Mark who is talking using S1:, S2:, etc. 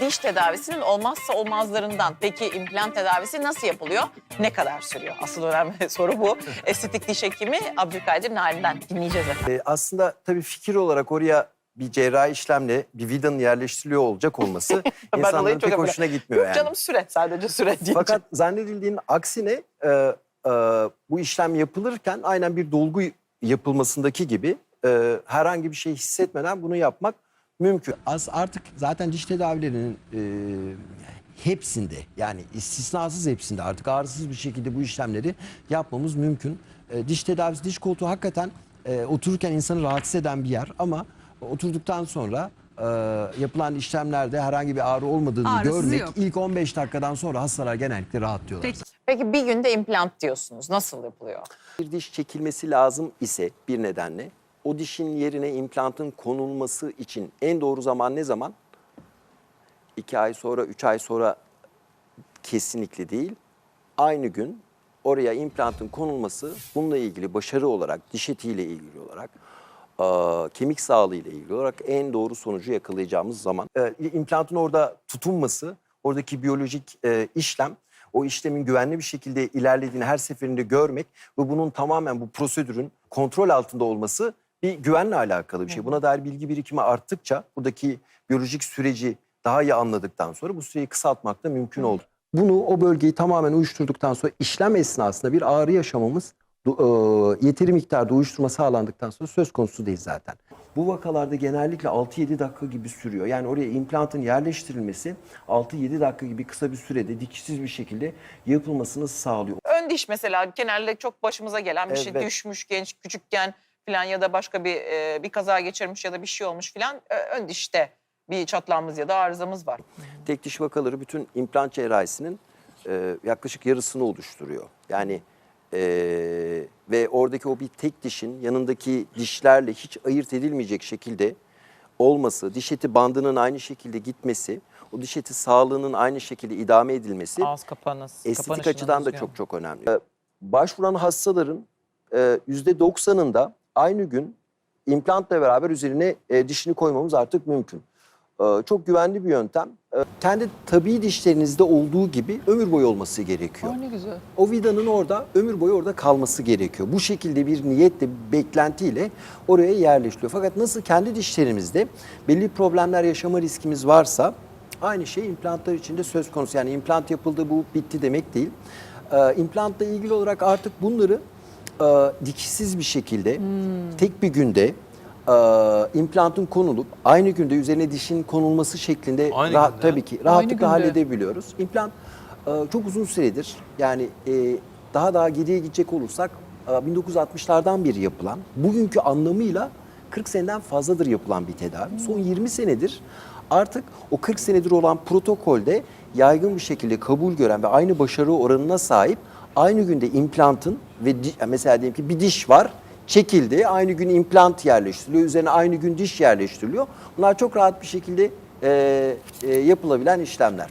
S1: diş tedavisinin olmazsa olmazlarından. Peki implant tedavisi nasıl yapılıyor? Ne kadar sürüyor? Asıl önemli soru bu. Estetik diş hekimi Abdülkadir Narin'den dinleyeceğiz efendim.
S2: Ee, aslında tabii fikir olarak oraya bir cerrahi işlemle bir vidanın yerleştiriliyor olacak olması insanların pek hoşuna gitmiyor
S1: Yok
S2: yani.
S1: canım süre sadece süre diyeceğim.
S2: Fakat zannedildiğinin aksine e, e, bu işlem yapılırken aynen bir dolgu yapılmasındaki gibi e, herhangi bir şey hissetmeden bunu yapmak mümkün.
S3: Az artık zaten diş tedavilerinin e, hepsinde yani istisnasız hepsinde artık ağrısız bir şekilde bu işlemleri yapmamız mümkün. E, diş tedavisi, diş koltuğu hakikaten e, otururken insanı rahatsız eden bir yer ama oturduktan sonra e, yapılan işlemlerde herhangi bir ağrı olmadığını
S4: Ağrısızı
S3: görmek
S4: yok.
S3: ilk 15 dakikadan sonra hastalar genellikle rahatlıyorlar.
S4: Peki.
S1: Peki bir günde implant diyorsunuz. Nasıl yapılıyor?
S2: Bir diş çekilmesi lazım ise bir nedenle o dişin yerine implantın konulması için en doğru zaman ne zaman? İki ay sonra, üç ay sonra kesinlikle değil. Aynı gün oraya implantın konulması bununla ilgili başarı olarak, diş etiyle ilgili olarak, eee, kemik sağlığı ile ilgili olarak en doğru sonucu yakalayacağımız zaman. Eee, implantın orada tutunması, oradaki biyolojik eee, işlem, o işlemin güvenli bir şekilde ilerlediğini her seferinde görmek ve bunun tamamen bu prosedürün kontrol altında olması bir güvenle alakalı bir şey. Buna dair bilgi birikimi arttıkça buradaki biyolojik süreci daha iyi anladıktan sonra bu süreyi kısaltmak da mümkün oldu. Bunu o bölgeyi tamamen uyuşturduktan sonra işlem esnasında bir ağrı yaşamamız e, yeteri miktarda uyuşturma sağlandıktan sonra söz konusu değil zaten. Bu vakalarda genellikle 6-7 dakika gibi sürüyor. Yani oraya implantın yerleştirilmesi 6-7 dakika gibi kısa bir sürede dikişsiz bir şekilde yapılmasını sağlıyor.
S1: Ön diş mesela genelde çok başımıza gelen bir şey.
S2: Evet.
S1: Düşmüş genç küçükken falan ya da başka bir e, bir kaza geçirmiş ya da bir şey olmuş falan. Ö- Ön dişte bir çatlağımız ya da arızamız var.
S2: Tek diş vakaları bütün implant cerrahisinin e, yaklaşık yarısını oluşturuyor. Yani e, ve oradaki o bir tek dişin yanındaki dişlerle hiç ayırt edilmeyecek şekilde olması, diş eti bandının aynı şekilde gitmesi, o diş eti sağlığının aynı şekilde idame edilmesi
S1: Ağız kapanız.
S2: estetik açıdan da çok çok önemli. Ee, Başvuran hastaların e, yüzde 90'ında aynı gün implantla beraber üzerine e, dişini koymamız artık mümkün. Ee, Çok güvenli bir yöntem. Ee, Kendi tabii dişlerinizde olduğu gibi ömür boyu olması gerekiyor.
S1: ne güzel.
S2: O vidanın orada ömür boyu orada kalması gerekiyor. Bu şekilde bir niyetle, bir beklentiyle oraya yerleştiriyor. Fakat nasıl kendi dişlerimizde belli problemler yaşama riskimiz varsa aynı şey implantlar için de söz konusu. Yani implant yapıldı bu bitti demek değil. Ee, implantla ilgili olarak artık bunları e, dikişsiz bir şekilde tek bir günde e, implantın konulup aynı günde üzerine dişin konulması şeklinde
S5: Aynı
S2: rahat,
S5: günde?
S2: tabii ki rahatlıkla halledebiliyoruz. İmplant e, çok uzun süredir yani e, daha daha geriye gidecek olursak e, 1960'lardan beri yapılan bugünkü anlamıyla 40 seneden fazladır yapılan bir tedavi. Son 20 senedir artık o 40 senedir olan protokolde yaygın bir şekilde kabul gören ve aynı başarı oranına sahip aynı günde implantın ve di- mesela diyelim ki bir diş var çekildi. Aynı gün implant yerleştiriliyor. Üzerine aynı gün diş yerleştiriliyor. Bunlar çok rahat bir şekilde e, e, yapılabilen işlemler.